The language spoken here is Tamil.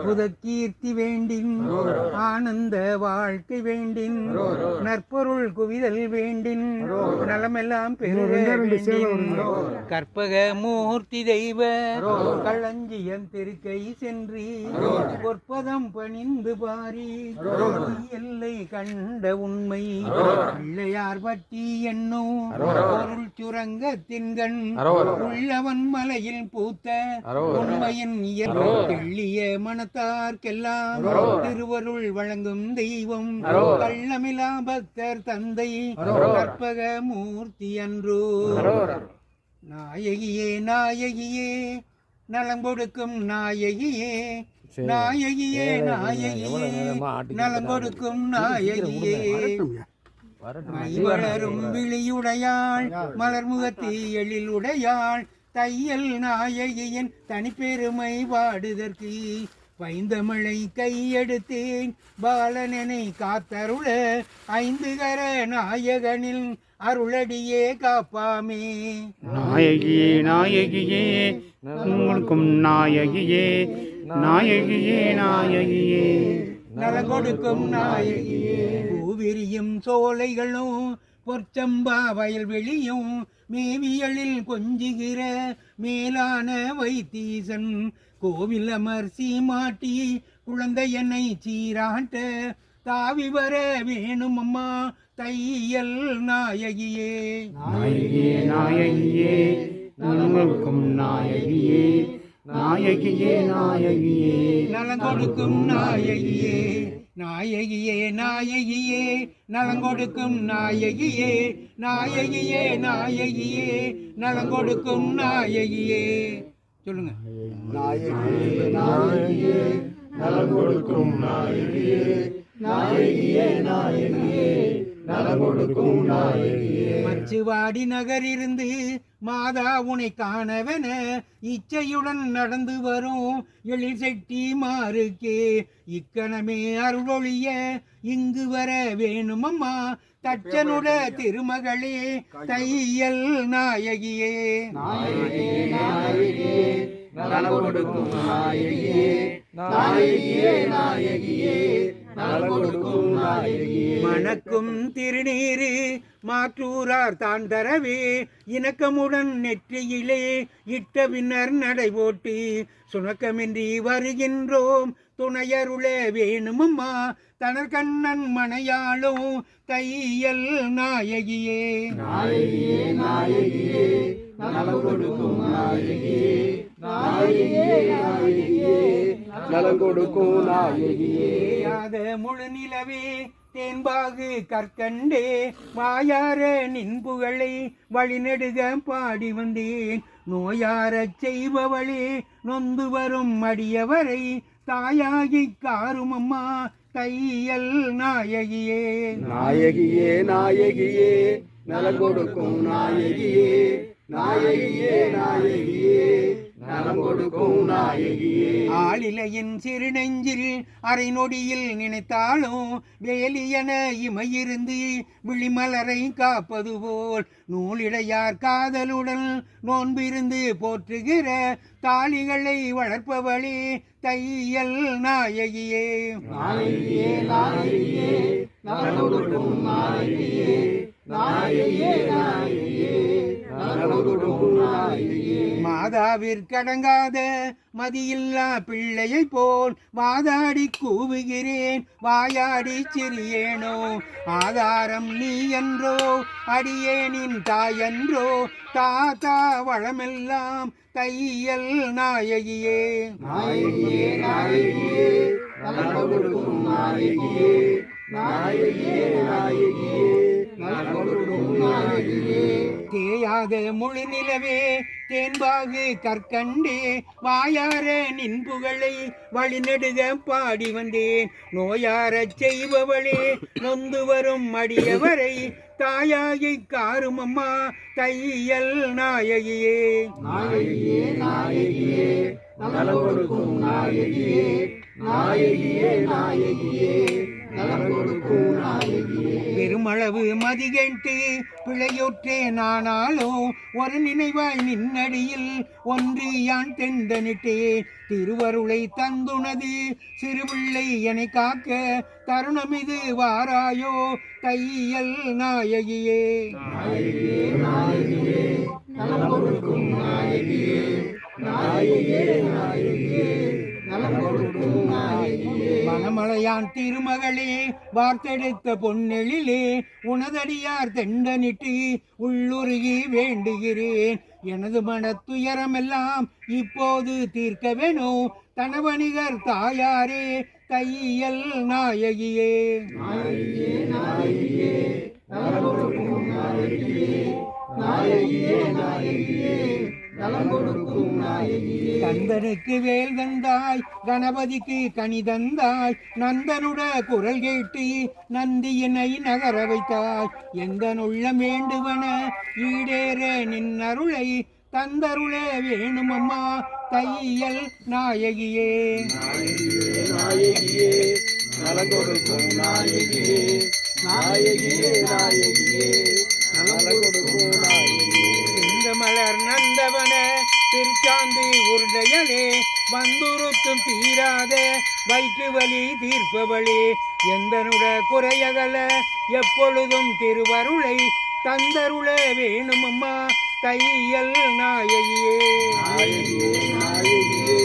புத கீர்த்தி வேண்டின் ஆனந்த வாழ்க்கை வேண்டின் நற்பொருள் குவிதல் வேண்டின் நலமெல்லாம் பெருக கற்பக மூர்த்தி தெய்வ களஞ்சியம் திருக்கை சென்றி பொற்பதம் பணிந்து பாரி. எல்லை கண்ட உண்மை பிள்ளையார் பற்றி என்னும் பொருள் சுரங்க தின்கண் உள்ளவன் மலையில் பூத்த உண்மையின் இயல்பு தெள்ளிய மனத்தார்க்கெல்லாம் திருவருள் வழங்கும் தெய்வம். கள்ளமிலா பக்தர் தந்தை கற்பக மூர்த்தி அன்றோ நாயகியே நாயகியே நலம் கொடுக்கும் நாயகியே. நாயகியே நாயகியே நலம் கொடுக்கும் நாயகியே. வளரும் விழியுடையாள். மலர்முகத்தி எழில் உடையாள் தையல் நாயகியின் தனிப்பெருமை பாடுதற்கு பைந்தமிழை கையெடுத்தேன். பாலனனை காத்தருள ஐந்து கர நாயகனில் அருளடியே காப்பாமே. நாயகியே நாயகியே உங்களுக்கும் நாயகியே நாயகியே நாயகியே. நலம் கொடுக்கும் நாயகியே. பூவிரியும் சோலைகளும் பொற்சம்பா வயல்வெளியும் மேவியலில் கொஞ்சுகிற மேலான வைத்தீசன் கோவில் அமர் சீமாட்டி குழந்தையனை சீராட்ட தாவி வர வேணும் அம்மா தையல் நாயகியே. நாயகியே நாயகியே உங்களுக்கும் நாயகியே நாயகியே நாயகியே. நலம் கொடுக்கும் நாயகியே. நாயகியே நாயகியே நலங்கொடுக்கும் நாயகியே நாயகியே நாயகியே நலங்கொடுக்கும் நாயகியே. சொல்லுங்க. நலம் கொடுக்கும் நாயகியே நாயகியே நாயகியே. மச்சுவாடி நகரிருந்து மாதா உனை காணவென இச்சையுடன் நடந்து வரும் எழில் செட்டி மாறுக்கே. இக்கணமே அருளொழிய இங்கு வர வேணுமம்மா. தச்சனுட திருமகளே தையல் நாயகியே. நாயகியே நாயகியே நாயகியே. மணக்கும் திருநீரு மாற்றூரார் தான் தரவே. இணக்கமுடன் நெற்றியிலே இட்ட பின்னர் நடைபோட்டு சுணக்கமின்றி வருகின்றோம். துணையருள வேணுமம்மா தனர்கண்ணன் மனையாளும் தையல் நாயகியே. நாயகியே நாயகியே கொடுக்கும் நாயகியே நாயகியே நாயகியே. நலம் கொடுக்கும் நாயகியே முழு நிலவே தேன்பாகு கற்கண்டே வாயார நின் புகழை வழிநெடுக பாடி வந்தேன். நோயாரச் செய்பவளே நொந்து வரும் அடியவரை தாயாகி காரும் அம்மா தையல் நாயகியே. நாயகியே நாயகியே. நலம் கொடுக்கும் நாயகியே நாயகியே நாயகியே. நலம் கொடுக்கும் நாயகியே. ஆளிலையின் சிறுநெஞ்சில் அரை நொடியில் நினைத்தாலும் வேலியன இமையிருந்து விழிமலரை காப்பது போல் நூலிடையார் காதலுடன் நோன்பிருந்து போற்றுகிற தாளிகளை வளர்ப்பவளே தையல் நாயகியே. நாயகியே நாயகியே. நலம் கொடுக்கும் நாயகியே. மாதாவிற்கடங்காத மதியில்லா பிள்ளையை போல் வாதாடி கூவுகிறேன். வாயாடி சிறியேனோ ஆதாரம் நீ என்றோ அடியேனின் தாயன்றோ தாத்தா வளமெல்லாம் தையல் நாயகியே. நாயகியே நாயகியே நாயகியே நாயகியே. தேயாத முழு நிலவே தேன்பாகு கற்கண்டே வாயார நின் புகழை வழிநெடுக பாடி வந்தேன். நோயாரச் செய்பவளே நொந்து வரும் அடியவரை தாயாகி காரும் அம்மா தையல் நாயகியே. நாயகியே நாயகியே நலம் கொடுக்கும் நாயகியே நாயகியே நாயகியே. பெருமளவு மதிகேட்டு பிழையுற்றே நானாலும் ஒரு நினைவாய் நின்னடியில் ஒன்று யான் தெந்தனிட்டேன் திருவருளை தந்துணது சிறுபிள்ளை என காக்க தருணமிது வாராயோ தையல் நாயகியே. நாயகியே நாயகியே நாயகியே. மணமலையான் திருமகளே வார்த்தெடுத்த பொன்னெழிலே உனதடியார் தெண்டனிட்டு உள்ளுருகி வேண்டுகிறேன். எனது மனத்துயரமெல்லாம் இப்போது தீர்க்க வேணும் தனவணிகர் தாயாரே தையல் நாயகியே நாயகியே நாயகியே. கந்தனுக்கு வேல் தந்தாய் கணபதிக்கு கனி தந்தாய் நந்தனுட குரல் கேட்டு நந்தியினை நகர வைத்தாய். எந்த உள்ளம் வேண்டுவன ஈடேற நின்னருளை தந்தருளே வேணுமம்மா தையல் நாயகியே. நாயகியே நாயகியே நாயகியே. நாயகியே நாயகியே. மலர் நந்தவன திருச்சாந்தி உருடையலே வந்துருத்தும் தீராத வயிற்று வலி தீர்ப்பவளே எந்தனுட குறையகல எப்பொழுதும் திருவருளை தந்தருள வேணுமம்மா தையல் நாயகியே. நாயகியே நாயகியே.